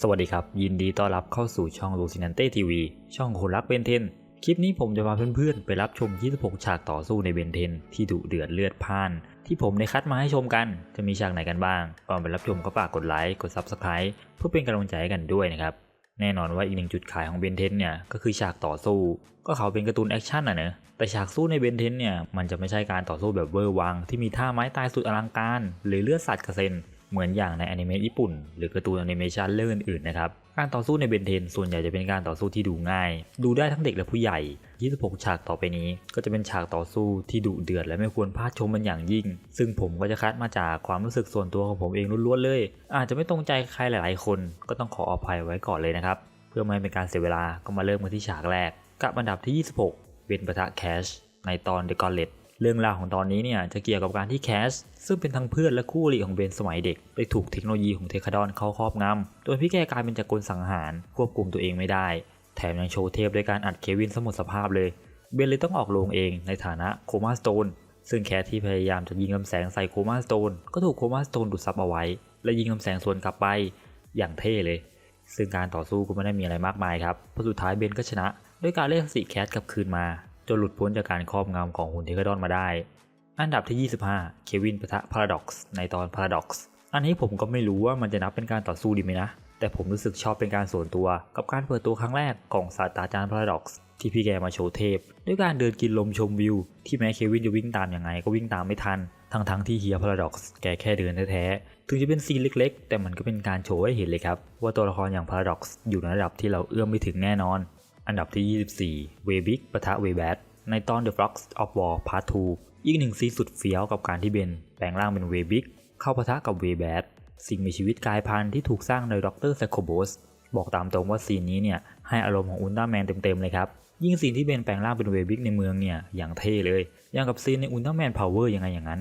สวัสดีครับ ยินดีต้อนรับเข้าสู่ช่องลูซินันเต้ทีวีช่องคนรักเบนเทน คลิปนี้ผมจะพาเพื่อนๆ ไปรับชม 26 ฉากต่อสู้ในเบนเทน ที่ดุเดือดเลือดพ่าน ที่ผมได้คัดมาให้ชมกัน จะมีฉากไหนกันบ้าง ก่อนไปรับชมก็ฝากกดไลค์กด Subscribe เพื่อเป็นกำลังใจให้กันด้วยนะครับ แน่นอนว่าอีกหนึ่งจุดขายของเบนเทนเนี่ยก็คือฉากต่อสู้ ก็เขาเป็นการ์ตูนแอคชั่นอะเนอะแต่ฉากสู้ในเบนเทนเนี่ยมันจะไม่ใช่การต่อสู้แบบเวอร์วังที่มีท่าไม้ตายสุดอลังการ หรือเลือดสัตว์กระเซ็น เหมือนอย่างในอนิเมะญี่ปุ่น หรือการ์ตูนแอนิเมชันเรื่องอื่นๆนะครับ การต่อสู้ในเบนเทนส่วนใหญ่จะเป็นการต่อสู้ที่ดูง่าย ดูได้ทั้งเด็กและผู้ใหญ่ 26 ฉากต่อไปนี้ ก็จะเป็นฉากต่อสู้ที่ดุเดือดและไม่ควรพลาดชมมันอย่างยิ่ง ซึ่งผมก็จะคัดมาจากความรู้สึกส่วนตัวของผมเองล้วนๆเลย อาจจะไม่ตรงใจใครหลาย ๆ คนก็ต้องขออภัยไว้ก่อนเลยนะครับ เพื่อไม่ให้เป็นการเสียเวลาก็มาเริ่มกันที่ฉากแรกกับอันดับที่ 26เวนปะทะแคชในตอน The Gauntlet เเรื่องราวของตอนนี้เนี่ยจะเกี่ยวกับการที่แคชซึ่งเป็นทั้งเพื่อนและคู่อริของเบนสมัยเด็กได้ถูกเทคโนโลยีของเทคาดอนเข้าครอบงำโดยพี่แกกลายเป็นจักรกลสังหารควบคุมตัวเองไม่ได้ แถมยังโชว์เทพด้วยการอัดเควินสมุดสภาพเลยเบนเลยต้องออกโรงเองในฐานะโคมาสโตนซึ่งแคทที่พยายามจะยิงลำแสงใส่โคมาสโตนก็ถูกโคมาสโตนดูดซับเอาไว้ และยิงลำแสงสวนกลับไปอย่างเท่เลย ซึ่งการต่อสู้ก็ไม่ได้มีอะไรมากมายครับเพราะสุดท้ายเบนก็ชนะ ด้วยการเรียกสติแคทกลับคืนมา จนหลุดพ้นจากการครอบงำของหุ่นเทคดอนมาได้ อันดับที่ 25 เควินปะทะพาราด็อกซ์ในตอนพาราด็อกซ์อันนี้ผมก็ไม่รู้ว่ามันจะนับเป็นการต่อสู้ดีไหมนะ แต่ผมรู้สึกชอบเป็นการส่วนตัว กับการเปิดตัวครั้งแรกของศาสตราจารย์พาราด็อกซ์ที่พี่แกมาโชว์เทพ ด้วยการเดินกินลมชมวิว ที่แม้เควินจะวิ่งตามยังไงก็วิ่งตามไม่ทัน ทั้งทั้งๆที่เฮียพาราด็อกซ์แกแค่เดินแท้ๆ ถึงจะเป็นซีนเล็กๆ แต่มันก็เป็นการโชว์ให้เห็นเลยครับ ว่าตัวละครอย่างพาราด็อกซ์อยู่ในระดับที่เราเอื้อมไม่ถึงแน่นอน อันดับที่ 24 เวบิกปะทะเวแบทในตอน The Flux of War Part 2 อีกหนึ่งซีนสุดเฟี้ยวกับการที่เบนแปลงร่างเป็นเวบิกเข้าปะทะกับเวแบทสิ่งมีชีวิตกายพันธุ์ที่ถูกสร้างโดยดรแซคโคโบสบอกตามตรงว่าซีนนี้เนี่ยให้อารมณ์ของอุลตร้าแมนเต็มๆเลยครับ ยิ่งซีนที่เบนแปลงร่างเป็นเวบิกในเมืองเนี่ยอย่างเท่เลยอย่างกับซีนในอุลตร้าแมนพาวเวอร์ยังไงอย่างนั้น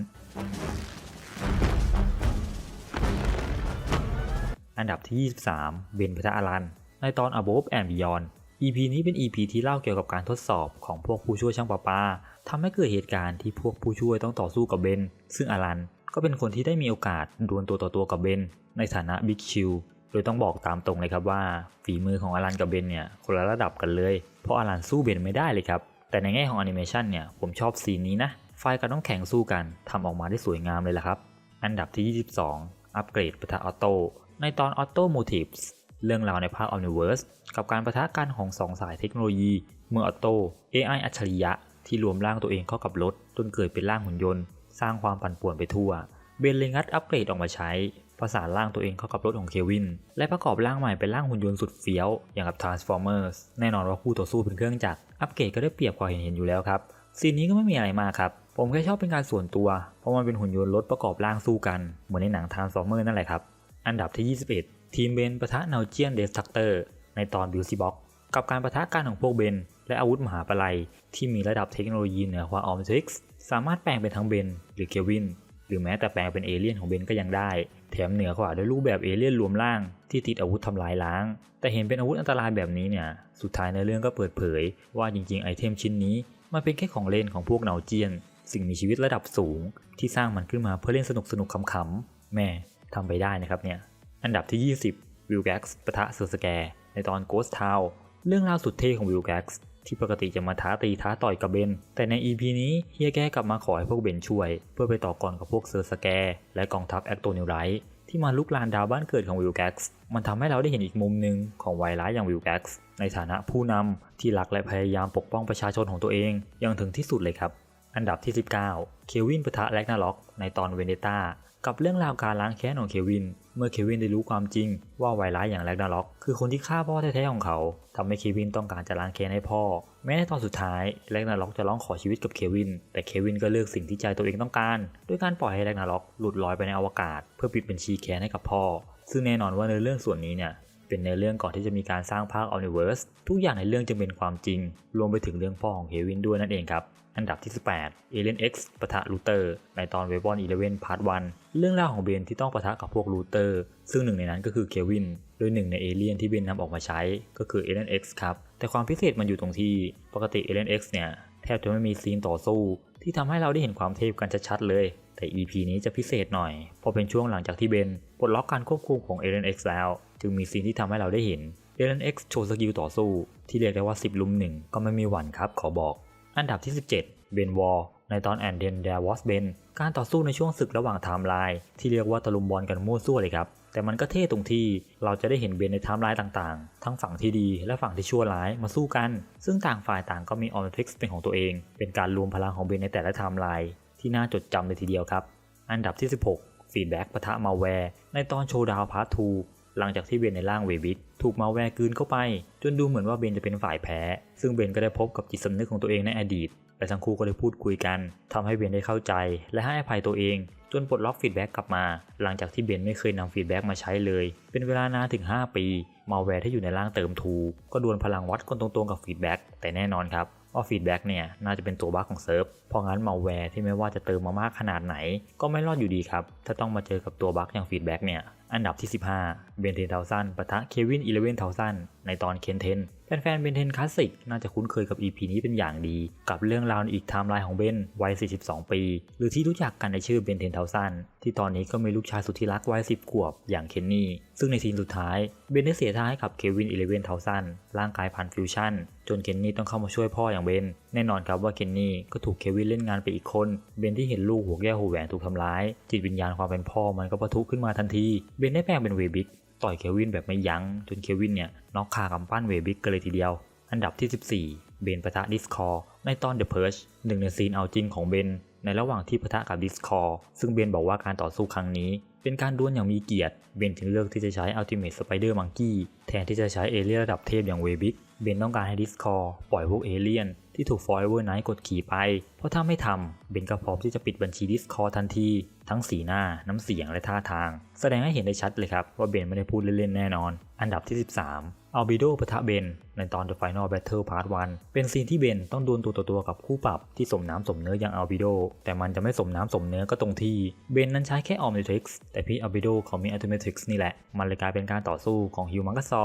อันดับที่ 23 เบนพัทอารัน ในตอน Above and Beyond EP นี้เป็น EP ที่เล่าเกี่ยวกับการทดสอบของพวกผู้ช่วยช่างประปาทำให้เกิดเหตุการณ์ที่พวกผู้ช่วยต้องต่อสู้กับเบน ซึ่งอารันก็เป็นคนที่ได้มีโอกาสดวลตัวต่อตัวกับเบน ในฐานะบิ๊กชิลโดยต้องบอกตามตรงเลยครับว่า ฝีมือของอารันกับเบนเนี่ยคนละระดับกันเลย เพราะอารันสู้เบนไม่ได้เลยครับ แต่ในแง่ของแอนิเมชันเนี่ยผมชอบซีนนี้นะ ไฟกับน้องแข็งสู้กันทำออกมาได้สวยงามเลยละครับ อันดับที่ 22 อัปเกรดปะทะออโต้ ในตอน Auto Motives เรื่องราวในภาค Omniverse กับการประทะกันของสองสายเทคโนโลยี เมื่อออโต้ AI อัจฉริยะ ที่รวมร่างตัวเองเข้ากับรถ จนเกิดเป็นร่างหุ่นยนต์ สร้างความปั่นป่วนไปทั่ว เบนเลยงัดอัปเกรดออกมาใช้ ประสานร่างตัวเองเข้ากับรถของเควิน และประกอบร่างใหม่เป็นร่างหุ่นยนต์สุดเฟี้ยว อย่างกับ Transformers แน่นอนว่าคู่ต่อสู้เป็นเครื่องจักร อัปเกรดก็ได้เปรียบกว่าเห็นๆอยู่แล้วครับ ซีนนี้ก็ไม่มีอะไรมากครับผมแค่ชอบเป็นการส่วนตัว เพราะมันเป็นหุ่นยนต์รถประกอบร่างสู้กัน เหมือนในหนัง Transformers นั่นแหละครับ อันดับที่ 21 ทีมเบนปะทะเนาเจียนเดสตักเตอร์ในตอนบิวซี่บ็อกกับการปะทะกันของพวกเบน และอาวุธมหาปลัย ที่มีระดับเทคโนโลยีเหนือกว่าออมซิกส์สามารถแปลงเป็นทั้งเบน หรือเควิน หรือแม้แต่แปลงเป็นเอเลี่ยนของเบนก็ยังได้ แถมเหนือกว่าด้วยรูปแบบเอเลี่ยนรวมร่างที่ติดอาวุธทำลายล้าง แต่เห็นเป็นอาวุธอันตรายแบบนี้เนี่ยสุดท้ายในเรื่องก็เปิดเผย ว่าจริงๆไอเทมชิ้นนี้มันเป็นแค่ของเล่นของพวกเนาเจียน สิ่งมีชีวิตระดับสูง ที่สร้างมันขึ้นมาเพื่อเล่นสนุกสนุกๆขำๆแม่ทำไปได้นะครับเนี่ย อันดับที่ 20 วิลแก๊กส์ปะทะเซอร์สแกร์ในตอน Ghost Town เรื่องราวสุดเท่ของวิลแก๊กส์ที่ปกติจะมาท้าตีท้าต่อยกับเบน แต่ใน EP นี้เฮียแกกลับมาขอให้พวกเบนช่วย เพื่อไปต่อกรกับพวกเซอร์สแกร์และกองทัพแอคโตนิวไรท์ที่มาลุกลานดาวบ้านเกิดของวิลแก๊กส์มันทำให้เราได้เห็นอีกมุมหนึ่งของวายร้ายอย่างวิลแก๊กส์ในฐานะผู้นำที่รักและพยายามปกป้องประชาชนของตัวเองอย่างถึงที่สุดเลยครับ อันดับที่ 19 เควินปะทะแลกนาล็อกในตอนเวเนต้า กับเรื่องราวการล้างแค้นของเควิน เมื่อเควินได้รู้ความจริงว่าไวร้ายอย่างแลกนาล็อก คือคนที่ฆ่าพ่อแท้ๆของเขาทำให้เควินต้องการจะล้างแค้นให้พ่อ แม้ในตอนสุดท้ายแลกนาล็อกจะร้องขอชีวิตกับเควิน แต่เควินก็เลือกสิ่งที่ใจตัวเองต้องการด้วยการปล่อยให้แลกนาล็อกหลุดลอยไปในอวกาศ เพื่อปิดบัญชีแค้นให้กับพ่อ ซึ่งแน่นอนว่าในเรื่องส่วนนี้เนี่ยเป็นในเรื่องก่อนที่จะมีการสร้างภาค Omniverse ทุกอย่างในเรื่องจึงเป็นความจริง รวมไปถึงเรื่องพ่อของเควินด้วยนั่นเองครับ อันดับที่ 18 Alien X ปะทะลูเตอร์ในตอน w e b o n 11 Part 1เรื่องราวของเบนที่ต้องปะทะกับพวกลูเตอร์ซึ่งหนึ่งในนั้นก็คือเควิน โดยหนึ่งในเอเลี่ยนที่เบนนำออกมาใช้ก็คือ Alien X ครับ แต่ความพิเศษมันอยู่ตรงที่ปกติ Alien X เนี่ย แทบจะไม่มีซีนต่อสู้ ที่ทำให้เราได้เห็นความเทพกันชัดๆเลย แต่ EP นี้จะพิเศษหน่อยเพราะเป็นช่วงหลังจากที่เบนปลดล็อกการควบคุมของ Alien X แล้ว จึงมีซีนที่ทำให้เราได้เห็นเอเลนเอ็กซ์โชว์สกิลต่อสู้ ที่เรียกได้ว่า 10ลุมหนึ่งก็ไม่มีหวั่นครับขอบอก อันดับที่ 17 เบนวอลในตอนแอนเดนเดวอสเบนการต่อสู้ในช่วงศึกระหว่างไทม์ไลน์ที่เรียกว่าตะลุมบอลกันมั่วซั่วเลยครับ แต่มันก็เท่ตรงที่เราจะได้เห็นเบนในไทม์ไลน์ต่างๆ ทั้งฝั่งที่ดีและฝั่งที่ชั่วร้ายมาสู้กัน ซึ่งต่างฝ่ายต่างก็มีออมทริกส์เป็นของตัวเอง เป็นการรวมพลังของเบนในแต่ละไทม์ไลน์ที่น่าจดจำเลยทีเดียวครับ อันดับที่ 16ฟีดแบ็กปะทะมาแวร์ในตอนโชว์ดาวพาร์ททู หลังจากที่เบนในร่างเวบิกถูกมาแวร์กลืนเข้าไป จนดูเหมือนว่าเบนจะเป็นฝ่ายแพ้ ซึ่งเบนก็ได้พบกับจิตสำนึกของตัวเองในอดีต และทั้งคู่ก็ได้พูดคุยกันทำให้เบนได้เข้าใจ และให้อภัยตัวเอง จนปลดล็อกฟีดแบ็กกลับมา หลังจากที่เบนไม่เคยนำฟีดแบ็กมาใช้เลย เป็นเวลานานถึง 5 ปี มาแวร์ที่อยู่ในร่างเติมทู ก็ดวลพลังวัดคนตรงๆกับฟีดแบ็กแต่แน่นอนครับว่าฟีดแบ็กเนี่ยน่าจะเป็นตัวบั๊กของเซิร์ฟ เพราะงั้นมาแวร์ที่ไม่ว่าจะเติมมามากขนาดไหน ก็ไม่รอดอยู่ดีครับ ถ้าต้องมาเจอกับตัวบั๊กอย่างฟีดแบ็กเนี่ย อันดับที่ 15 เบนเทนเทาซันปะทะเควินอีเลเวนเทาซันในตอนเคนเทนแฟนๆเบนเทนคลาสสิกน่าจะคุ้นเคยกับ EP นี้เป็นอย่างดี กับเรื่องราวในอีกไทม์ไลน์ของเบนวัย 42 ปี หรือที่รู้จักกันในชื่อเบนเทนเทาซันที่ตอนนี้ก็มีลูกชายสุดที่รักวัย 10 ขวบอย่างเคนนี่ ซึ่งในซีนสุดท้าย เบนได้เสียท่าให้กับเควินอีเลเวนเทาซันร่างกายผ่านฟิวชั่น จนเคนนี่ต้องเข้ามาช่วยพ่ออย่างเบนแน่นอนครับว่าเคนนี่ก็ถูกเควินเล่นงานไปอีกคน เบนที่เห็นลูกหัวแก้วหัวแหวนถูกทำร้าย จิตวิญญาณความเป็นพ่อมันก็ปะทุขึ้นมาทันที เบนได้แปลงเป็นเวบิก ต่อยเควินแบบไม่ยัง้ง จนเควินเนี่ยน็อกคากำปั้นเวบิกกันเลยทีเดียว อันดับที่ 14 เบนปะทะดิสคอร์ในตอน The Purge หนึ่งในซีนเอาจริงของเบนในระหว่างที่ปะทะกับดิสคอร์ซึ่งเบนบอกว่าการต่อสู้ครั้งนี้ เป็นการดวลอย่างมีเกียรติ เบนจึงเลือกที่จะใช้ Ultimate Spider Monkey แทนที่จะใช้เอเลี่ยนระดับเทพอย่างเวบิกเบนต้องการให้ดิสคอร์ปล่อยพวกเอเลี่ยน ที่ถูก Forever Night กดขี่ไป เพราะถ้าไม่ทำเบนก็พร้อมที่จะปิดบัญชีดิสคอร์ทันที ทั้งสีหน้า น้ำเสียงและท่าทาง แสดงให้เห็นได้ชัดเลยครับ ว่าเบนไม่ได้พูดเล่นๆแน่นอน อันดับที่ 13อัลบิโดปะทะเบน ในตอน The Final Battle Part 1 เป็นซีนที่เบนต้องดวลตัวต่อตัวกับคู่ปรับที่สมน้ำสมเนื้ออย่างอัลบิโด แต่มันจะไม่สมน้ำสมเนื้อก็ตรงที่เบนนั้นใช้แค่ออมนิทริกซ์แต่พี่อัลบิโดเขามีอัลติเมทริกซ์นี่แหละ มันเลยกลายเป็นการต่อสู้ของฮิวมังกซอ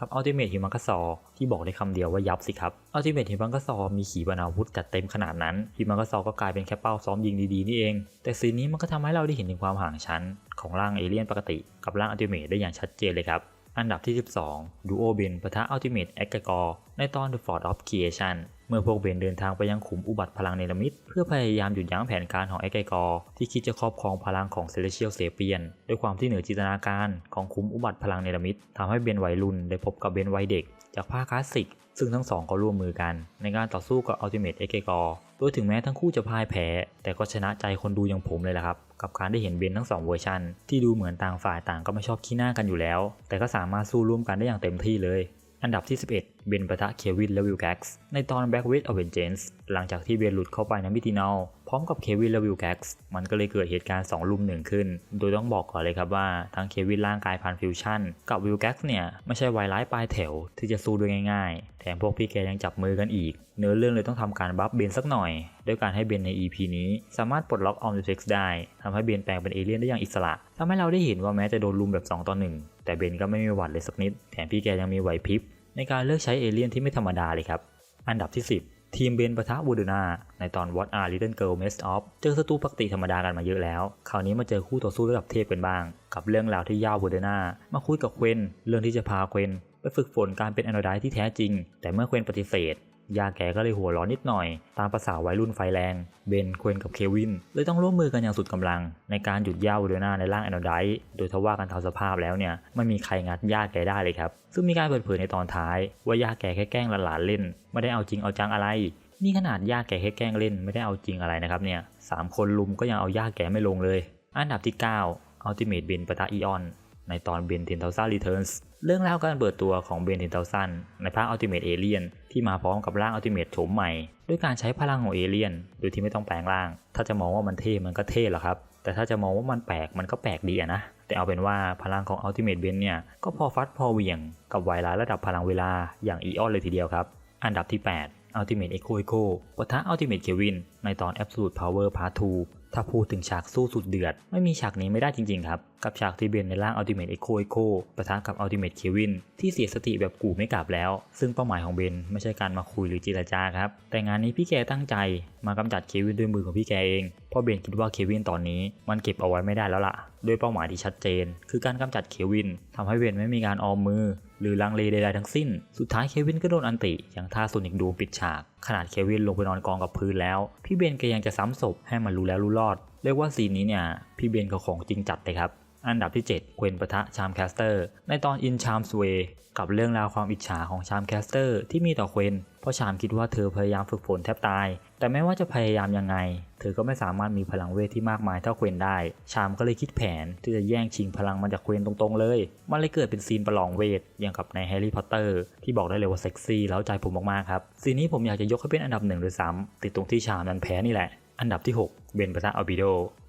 กับอัลติเมทฮิมังคสอที่บอกได้คำเดียวว่ายับสิครับอัลติเมทฮิมังคสอมีขีปนาวุธจัดเต็มขนาดนั้นฮิมังคสอก็กลายเป็นแค่เป้าซ้อมยิงดีๆนี่เอง แต่ซีนนี้มันก็ทำให้เราได้เห็นถึงความห่างชั้น ของร่างเอเลี่ยนปกติ กับร่างอัลติเมทได้อย่างชัดเจนเลยครับ อันดับที่ 12 ดูโอเบนปะทะอัลติเมทแอคกอร์ในตอน The Fort of Creation เมื่อพวกเบนเดินทางไปยังขุมอุบัติพลังเนรมิตเพื่อพยายามหยุดยั้งแผนการของแอคกอร์ที่คิดจะครอบครองพลังของ Celestial s a p i e n ด้วยความที่เหนือจินตนาการของขุมอุบัติพลังเนรมิตทำให้เบนวัยรุ่นได้พบกับเบนวัยเด็ก จากภาคคลาสสิก ซึ่งทั้งสองก็ร่วมมือกัน ในการต่อสู้กับ Ultimate e g g o r โดยถึงแม้ทั้งคู่จะพ่ายแพ้ แต่ก็ชนะใจคนดูอย่างผมเลยละครับ กับการได้เห็นเบนทั้งสองเวอร์ชันที่ดูเหมือนต่างฝ่ายต่างก็ไม่ชอบขี้หน้ากันอยู่แล้ว แต่ก็สามารถสู้ร่วมกันได้อย่างเต็มที่เลย อันดับที่ 11 เบนปะทะเควินและวิลแก๊กซ์ในตอน Back w i t h Avengers หลังจากที่เบนหลุดเข้าไปในมิตินอลพร้อมกับเควินและวิลแก๊กซ์มันก็เลยเกิดเหตุการณ์ 2 ลุมหนึ่งขึ้น โดยต้องบอกก่อนเลยครับว่าทั้งเควินร่างกายผ่านฟิวชั่น กับวิลแก๊กซ์เนี่ย ไม่ใช่วายร้ายปลายแถวที่จะสู้ด้วยง่ายๆ แถมพวกพี่แกยังจับมือกันอีก เนื้อเรื่องเลยต้องทำการบัฟเบนสักหน่อย ด้วยการให้เบนใน EP นี้ สามารถปลดล็อกออมนิเท็กซ์ได้ทำให้เบนแปลงเป็นเอเลี่ยนได้อย่างอิสระทำให้เราได้เห็นว่าแม้จะโดนลุมแบบ 2 ต่อ 1 แต่เบนก็ไม่มีหวัดเลยสักนิด แถมพี่แกยังมีไหวพริบ ในการเลือกใช้เอเลี่ยนที่ไม่ธรรมดาเลยครับ อันดับที่ 10 ทีมเบนปะทะวูดนาในตอน What Are Little Girl Messed Up เจอศัตรูปกติธรรมดากันมาเยอะแล้ว คราวนี้มาเจอคู่ต่อสู้ระดับเทพกันบ้าง กับเรื่องราวที่ย่าวูดนามาคุยกับเควนเรื่องที่จะพาเควนไปฝึกฝนการเป็นอนโดไดที่แท้จริง แต่เมื่อเควนปฏิเสธ ยาแกก็เลยหัวร้อนนิดหน่อย ตามภาษาวัยรุ่นไฟแรง เบนเควนกับเควินเลยต้องร่วมมือกันอย่างสุดกำลัง ในการหยุดย่าวูเดนาในร่างแอนโดไดโดยทว่ากันทางสภาพแล้วเนี่ยไม่มีใครงัดย่าแกได้เลยครับ ซึ่งมีการเปิดเผยในตอนท้าย ว่าย่าแกแค่แกล้งหลานๆเล่น ไม่ได้เอาจริงเอาจังอะไรนี่ขนาดย่าแกแค่แกล้งเล่นไม่ได้เอาจริงอะไรนะครับเนี่ยสามคนลุมก็ยังเอาย่าแกไม่ลงเลย อันดับที่ 9 Ultimate เบนปะทะอีออนในตอนเบนเทนเทลซ่ารีเทิร์นส์เรื่องราวการเปิดตัวของเบนเทนเทลซันในภาคอัลติเมทเอเลียน ที่มาพร้อมกับร่างอัลติเมทโฉมใหม่ ด้วยการใช้พลังของเอเลียนโดยที่ไม่ต้องแปลงร่าง ถ้าจะมองว่ามันเท่มันก็เท่หรอครับ แต่ถ้าจะมองว่ามันแปลกมันก็แปลกดีอะนะ แต่เอาเป็นว่าพลังของอัลติเมทเบนเนี่ยก็พอฟัดพอเหวี่ยงกับไวรัสระดับพลังเวลาอย่างอีออนเลยทีเดียวครับ อันดับที่ 8 Ultimate Echo Echo ปะทะ Ultimate Kevin ในตอน Absolute Power Part 2 ถ้าพูดถึงฉากสู้สุดเดือด ไม่มีฉากนี้ไม่ได้จริงๆครับ กับฉากที่เบนในร่างอัลติเมทเอ็กโคเอ็กโคปะทะกับอัลติเมทเควินที่เสียสติแบบกูไม่กลับแล้ว ซึ่งเป้าหมายของเบนไม่ใช่การมาคุยหรือเจรจาครับ แต่งานนี้พี่แกตั้งใจมากำจัดเควินด้วยมือของพี่แกเองเพราะเบนคิดว่าเควินตอนนี้มันเก็บเอาไว้ไม่ได้แล้วล่ะด้วยเป้าหมายที่ชัดเจน คือการกำจัดเควินทำให้เบนไม่มีการออมมือ หรือลังเลใดๆทั้งสิ้น สุดท้ายเควินก็โดนอันติอย่างท่าโซนิกดูปิดฉากขนาดเควินลงไปนอนกองกับพื้นแล้ว พี่เบนก็ยังจะซ้ำศพให้มันรู้แล้วรู้รอด เรียกว่าซีนนี้เนี่ย พี่เบนเขาของจริงจัดเลยครับ อันดับที่ 7 เควนปะทะชามแคสเตอร์ ในตอนอินชามสเวกับเรื่องราวความอิจฉาของชามแคสเตอร์ที่มีต่อเควนเพราะชามคิดว่าเธอพยายามฝึกฝนแทบตาย แต่ไม่ว่าจะพยายามยังไง เธอก็ไม่สามารถมีพลังเวทที่มากมายเท่าเควนได้ ชามก็เลยคิดแผนที่จะแย่งชิงพลังมาจากเควนตรงๆเลย มันเลยเกิดเป็นซีนประลองเวทอย่างกับในแฮร์รี่พอตเตอร์ที่บอกได้เลยว่าเซ็กซี่แล้วใจผมมากๆครับซีนนี้ผมอยากจะยกให้เป็นอันดับหนึ่งด้วยซ้ำติดตรงที่ชามนั้นแพ้นี่แหละ อันดับที่ 6 เบนปะทะอัลบิโด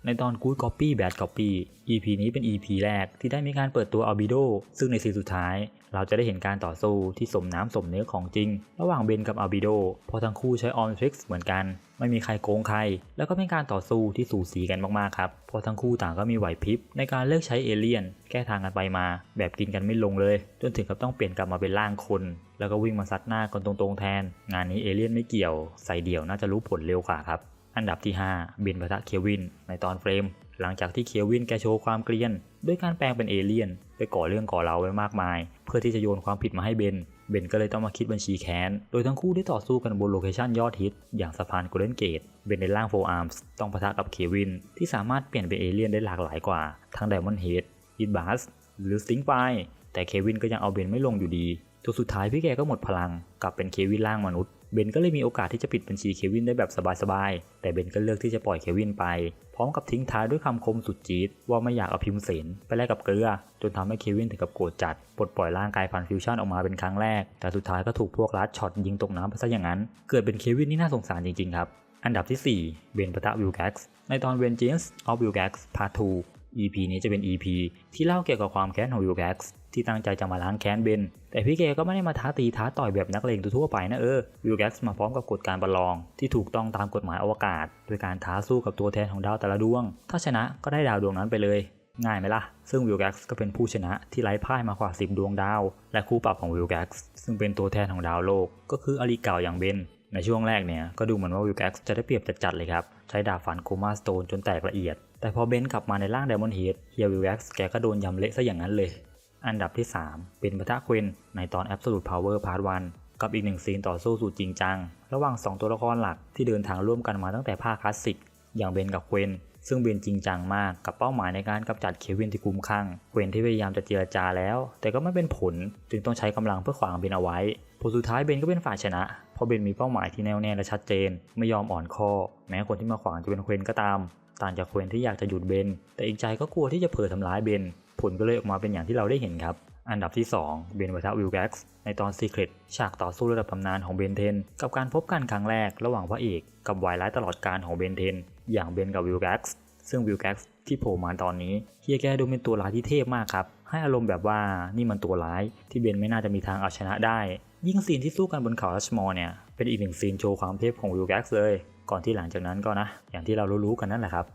ในตอน Good Copy Bad Copy EP นี้เป็น EP แรกที่ได้มีการเปิดตัวอัลบิโด ซึ่งในซีนสุดท้าย เราจะได้เห็นการต่อสู้ที่สมน้ำสมเนื้อของจริง ระหว่างเบนกับอัลบิโดเพราะทั้งคู่ใช้ออมทริกส์เหมือนกัน ไม่มีใครโกงใคร แล้วก็เป็นการต่อสู้ที่สูสีกันมากๆครับเพราะทั้งคู่ต่างก็มีไหวพริบ ในการเลือกใช้เอเลี่ยน แก้ทางกันไปมา แบบกินกันไม่ลงเลย จนถึงกับต้องเปลี่ยนกลับมาเป็นร่างคน แล้วก็วิ่งมาซัดหน้ากันตรงๆแทน งานนี้เอเลี่ยนไม่เกี่ยวใส่เดี่ยวน่าจะรู้ผลเร็วกว่าครับ อันดับที่5เบนปะทะเควิน ในตอนเฟรม หลังจากที่เควินแกโชว์ความเกรียน ด้วยการแปลงเป็นเอเลี่ยน ไปก่อเรื่องก่อเราไว้มากมาย เพื่อที่จะโยนความผิดมาให้เบน เบนก็เลยต้องมาคิดบัญชีแค้น โดยทั้งคู่ได้ต่อสู้กันบนโลเคชั่นยอดฮิต อย่างสะพานโกลเด้นเกต เบนในร่างโฟอาร์มส์ต้องปะทะกับเควิน ที่สามารถเปลี่ยนเป็นเอเลี่ยนได้หลากหลายกว่า ทั้งไดมอนด์เฮดอิดบัสหรือสติงไฟแต่เควินก็ยังเอาเบนไม่ลงอยู่ดีจนสุดท้ายพี่แกก็หมดพลังกลับเป็นเควินร่างมนุษย์ เบนก็เลยมีโอกาสที่จะปิดบัญชีเควินได้แบบสบายๆ แต่เบนก็เลือกที่จะปล่อยเควินไป พร้อมกับทิ้งท้ายด้วยคำคมสุดจี๊ดว่าไม่อยากเอาพิมพ์เสนไปแลกกับเกลือ จนทำให้เควินถึงกับโกรธจัด ปลดปล่อยร่างกายพันฟิวชั่นออกมาเป็นครั้งแรก แต่สุดท้ายก็ถูกพวกรัดช็อตยิงตกน้ำไปซะอย่างนั้น เกิดเป็นเควินที่น่าสงสารจริงๆครับ อันดับที่ 4 เบนปะทะวิลแก๊กซ์ ในตอน Vengeance of Wilgax Part 2 EP นี้จะเป็น EP ที่เล่าเกี่ยวกับความแค้นของวิลแก๊กซ์ ที่ตั้งใจจะมาล้างแค้นเบน แต่พี่เกก็ไม่ได้มาท้าตีท้าต่อยแบบนักเลงทั่วไปนะเออ วิลแก๊กซ์มาพร้อมกับกฎการประลอง ที่ถูกต้องตามกฎหมายอวกาศ โดยการท้าสู้กับตัวแทนของดาวแต่ละดวง ถ้าชนะก็ได้ดาวดวงนั้นไปเลย ง่ายไหมล่ะ ซึ่งวิลแก๊กซ์ก็เป็นผู้ชนะที่ไร้พ่ายมากว่า 10 ดวงดาว และคู่ปรับของวิลแก๊กซ์ซึ่งเป็นตัวแทนของดาวโลก ก็คืออลีเก่าอย่างเบนในช่วงแรกเนี่ยก็ดูเหมือนว่าวิลแก๊กซ์จะได้เปรียบจัดๆเลยครับใช้ดาบฟันโคมาสโตนจนแตกละเอียดแต่พอเบนกลับมาในร่างไดมอนด์เฮดเฮียวิลแก๊กซ์แกก็โดนยำเละซะอย่างนั้นเลย อันดับที่ 3 เป็นปะทะเควินในตอน Absolute Power Part 1 กับอีกหนึ่งซีนต่อสู้สุดจริงจัง ระหว่าง 2 ตัวละครหลักที่เดินทางร่วมกันมาตั้งแต่ภาคคลาสสิก อย่างเบนกับเควินซึ่งเบนจริงจังมากกับเป้าหมายในการกำจัดเควินที่คุ้มข้างเควินที่พยายามจะเจรจาแล้ว แต่ก็ไม่เป็นผลจึงต้องใช้กำลังเพื่อขวางเบนเอาไว้ผลสุดท้ายเบนก็เป็นฝ่ายชนะ เพราะเบนมีเป้าหมายที่แน่วแน่และชัดเจน ไม่ยอมอ่อนข้อ แม้คนที่มาขวางจะเป็นเควินก็ตาม ต่างจากเควินที่อยากจะหยุดเบนแต่อีกใจก็กลัวที่จะเผลอทำร้ายเบน ผลก็เลยออกมาเป็นอย่างที่เราได้เห็นครับ อันดับที่ 2 เบนปะทวิลแก๊กซ์ในตอน Secret ฉากต่อสู้ระดับตำนานของเบนเทน กับการพบกันครั้งแรกระหว่างพระเอกกับวายร้ายตลอดการของเบนเทน อย่างเบนกับวิลแก๊กซ์ซึ่งวิลแก๊กซ์ที่โผล่มาตอนนี้เฮียแกดูเป็นตัวร้ายที่เทพมากครับ ให้อารมณ์แบบว่านี่มันตัวร้ายที่เบนไม่น่าจะมีทางเอาชนะได้ ยิ่งซีนที่สู้กันบนเขาลัชมอร์เนี่ยเป็นอีกหนึ่งซีนโชว์ความเทพของวิลแก๊กซ์เลย ก่อนที่หลังจากนั้นก็นะ อย่างที่เรารู้ๆกันนั่นแหละครับ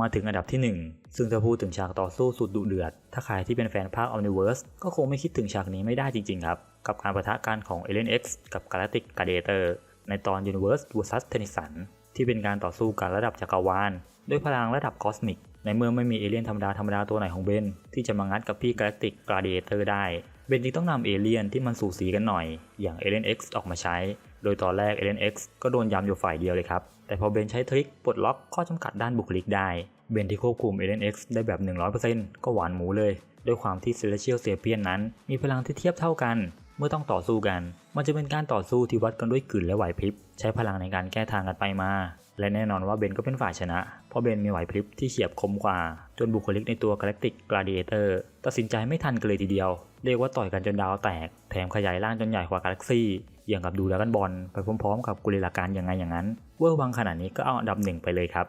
มาถึงอันดับที่ 1 ซึ่งถ้าพูดถึงฉากต่อสู้สุดดุเดือด ถ้าใครที่เป็นแฟนภาค Omniverse ก็คงไม่คิดถึงฉากนี้ไม่ได้จริงๆครับ กับการประทะกันของ Alien X กับ Galactic Gladiator ในตอน Universe vs Tennyson ที่เป็นการต่อสู้กันระดับจักรวาล ด้วยพลังระดับคอสมิก ในเมื่อไม่มีเอเลี่ยนธรรมดาธรรมดาตัวไหนของเบน ที่จะมางัดกับพี่ Galactic Gladiator ได้เบนจึงต้องนำเอเลี่ยนที่มันสูสีกันหน่อย อย่าง Alien X ออกมาใช้ โดยตอนแรก Alien X ก็โดนย้ำอยู่ฝ่ายเดียวเลยครับ แต่พอเบนใช้ทริคปลดล็อกข้อจำกัดด้านบุคลิกได้ เบนที่ควบคุม Alien X ได้แบบ 100%ก็หวานหมูเลย ด้วยความที่ Celestial Sapien นั้น มีพลังที่เทียบเท่ากัน เมื่อต้องต่อสู้กัน มันจะเป็นการต่อสู้ที่วัดกันด้วยกลืนและไหวพริบ ใช้พลังในการแก้ทางกันไปมา และแน่นอนว่าเบนก็เป็นฝ่ายชนะ เพราะเบนมีไหวพริบที่เฉียบคมกว่า จนบุคลิกในตัว Galactic Gladiator ตัดสินใจไม่ทันกันเลยทีเดียว เรียกว่าต่อยกันจนดาวแตก แถมขยายร่างจนใหญ่กว่ากาแล็กซี่ อย่างกับดูดรากันบอลไปพร้อมๆ กับกุลิลาการอย่างไงอย่างนั้น เวอร์วังขนาดนี้ก็เอาอันดับหนึ่งไปเลยครับ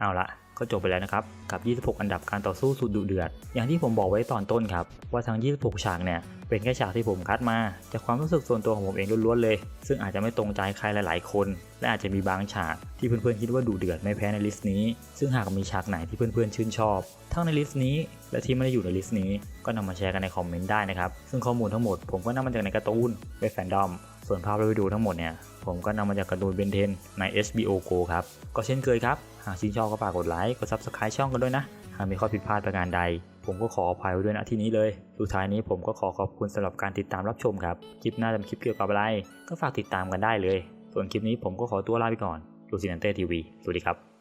เอาละก็จบไปแล้วนะครับ กับ 26 อันดับการต่อสู้สุดดุเดือด อย่างที่ผมบอกไว้ตอนต้นครับ ว่าทั้ง 26 ฉากเนี่ย เป็นแค่ฉากที่ผมคัดมา จากความรู้สึกส่วนตัวของผมเองล้วนๆเลย ซึ่งอาจจะไม่ตรงใจใครหลาย ๆ คน และอาจจะมีบางฉากที่เพื่อนๆคิดว่าดุเดือดไม่แพ้ในลิสต์นี้ ซึ่งหากมีฉากไหนที่เพื่อนๆชื่นชอบ ทั้งในลิสต์นี้ และที่ไม่ได้อยู่ในลิสต์นี้ ก็นำมาแชร์กันในคอมเมนต์ได้นะครับ ซึ่งข้อมูลทั้งหมดผมก็นำมาจากในการ์ตูนเว็บแฟนดอม ส่วนภาพและวิดีโอทั้งหมดเนี่ย ผมก็นำมาจากการ์ตูนเบนเทนใน HBO Go ครับ ก็เช่นเคยครับ หากชื่นชอบก็ฝากกดไลค์ กด Subscribe ช่องกันด้วยนะ หากมีข้อผิดพลาดประการใด ผมก็ขออภัยไว้ด้วยนะที่นี้เลย สุดท้ายนี้ผมก็ขอขอบคุณสำหรับการติดตามรับชมครับ คลิปหน้าจะเป็นคลิปเกี่ยวกับอะไร ก็ฝากติดตามกันได้เลย ส่วนคลิปนี้ผมก็ขอตัวลาไปก่อนดูซินันเต้ทีวีสวัสดีครับ